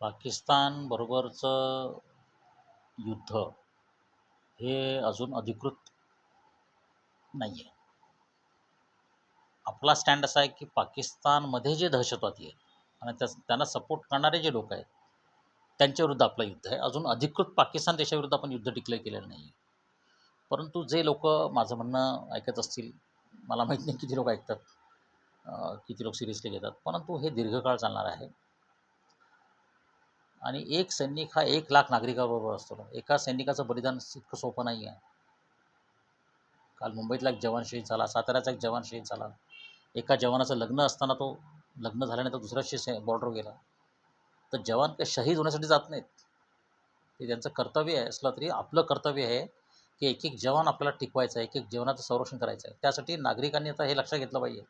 पाकिस्तानबरोबरचं युद्ध हे अजून अधिकृत नाही आहे आपला स्टँड असा आहे की पाकिस्तानमध्ये जे दहशतवादी आहेत आणि त्या त्यांना सपोर्ट करणारे जे लोक आहेत त्यांच्याविरुद्ध आपलं युद्ध आहे. अजून अधिकृत पाकिस्तान देशाविरुद्ध आपण युद्ध डिक्लेअर केलेलं नाही आहे परंतु जे लोक माझं म्हणणं ऐकत असतील मला माहीत नाही किती लोक ऐकतात किती लोक सिरियसली घेतात परंतु हे दीर्घकाळ चालणार आहे. आणि एक सैनिक हा एक लाख नागरिकाबरोबर असतो. एका सैनिकाचं बलिदान इतकं सोपं नाही आहे. काल मुंबईतला एक जवान शहीद झाला साताऱ्याचा एक जवान शहीद झाला. एका जवानाचं लग्न असताना तो लग्न झाल्यानंतर दुसऱ्याशी से बॉर्डर गेला. तर जवान काही शहीद होण्यासाठी जात नाहीत. ते त्यांचं कर्तव्य आहे. असलं तरी आपलं कर्तव्य आहे की एक एक जवान आपल्याला टिकवायचं आहे एक एक जवानाचं संरक्षण करायचं आहे. त्यासाठी नागरिकांनी आता हे लक्षात घेतलं पाहिजे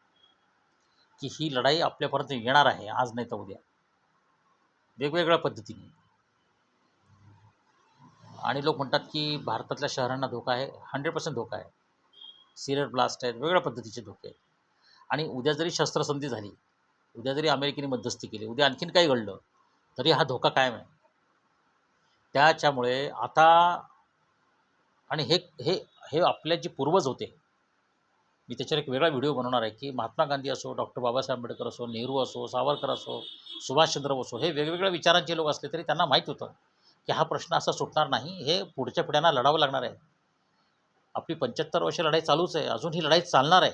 की ही लढाई आपल्यापर्यंत येणार आहे. आज नाही तर उद्या. वेगवेगळ्या पद्धतीने. आणि लोक म्हणतात की भारतातल्या शहरांना धोका आहे हंड्रेड पर्सेंट धोका आहे. सिरियर ब्लास्ट आहेत वेगवेगळ्या पद्धतीचे धोके आहेत. आणि उद्या जरी शस्त्रसंधी झाली उद्या जरी अमेरिकेने मध्यस्थी केली उद्या आणखीन काही घडलं तरी हा धोका कायम आहे. त्याच्यामुळे आता आणि हे हे हे आपले जे पूर्वज होते मी त्याच्यावर एक वेगळा व्हिडिओ बनवणार आहे की महात्मा गांधी असो डॉक्टर बाबासाहेब आंबेडकर असो नेहरू असो सावरकर असो सुभाषचंद्र बोस हे वेगवेगळ्या विचारांचे लोक असले तरी त्यांना माहीत होतं की हा प्रश्न असा सुटणार नाही हे पुढच्या पिढ्यांना लढावं लागणार आहे. आपली पंच्याहत्तर वर्ष लढाई चालूच आहे अजून ही लढाई चालणार आहे.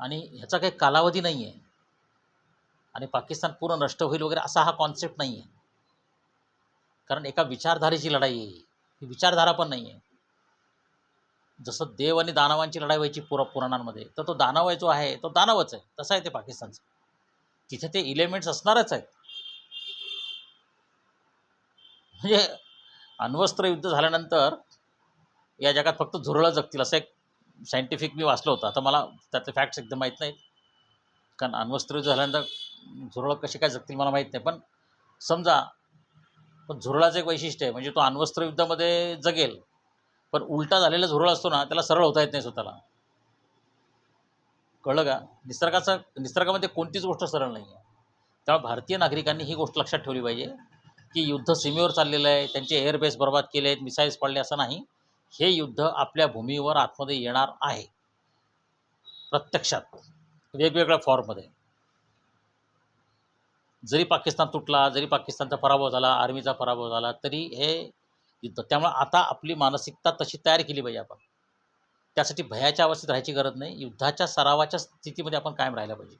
आणि ह्याचा काही कालावधी नाही आहे आणि पाकिस्तान पूर्ण नष्ट होईल वगैरे असा हा कॉन्सेप्ट नाही आहे कारण एका विचारधारेची लढाई आहे ही विचारधारा पण नाही आहे जसं देव आणि दानवांची लढाई व्हायची पुरा पुराणांमध्ये तर तो दानव जो आहे तो दानवच आहे. तसं आहे ते पाकिस्तानचं. तिथे ते इलेमेंट्स असणारच आहेत. म्हणजे अण्वस्त्र युद्ध झाल्यानंतर या जगात फक्त झुरळं जगतील असं एक सायंटिफिक मी वाचलं होतं. आता मला त्यातले फॅक्ट्स एकदम माहीत नाहीत. कारण अण्वस्त्र युद्ध झाल्यानंतर झुरळं कसे काय जगतील मला माहीत नाही. पण समजा पण झुरळाचं एक वैशिष्ट्य आहे म्हणजे तो अण्वस्त्र युद्धामध्ये जगेल. पण उलटा झालेला झुरळ असतो ना त्याला सरळ होता येत नाही स्वतःला. कळलं का? निसर्गाचं निसर्गामध्ये कोणतीच गोष्ट सरळ नाही आहे त्यामुळे भारतीय नागरिकांनी ही गोष्ट लक्षात ठेवली पाहिजे की युद्ध सीमेवर चाललेलं आहे त्यांचे एअरबेस बर्बाद केले आहेत मिसाईल्स पडले असं नाही. हे युद्ध आपल्या भूमीवर आतमध्ये येणार आहे. प्रत्यक्षात. वेगवेगळ्या फॉर्ममध्ये जरी पाकिस्तान तुटला जरी पाकिस्तानचा पराभव झाला आर्मीचा पराभव झाला तरी हे युद्ध त्यामुळे आता आपली मानसिकता तशी तयार केली पाहिजे आपण. त्यासाठी भयाच्या अवस्थेत राहायची गरज नाही. युद्धाच्या सरावाच्या स्थितीमध्ये आपण कायम राहायला पाहिजे.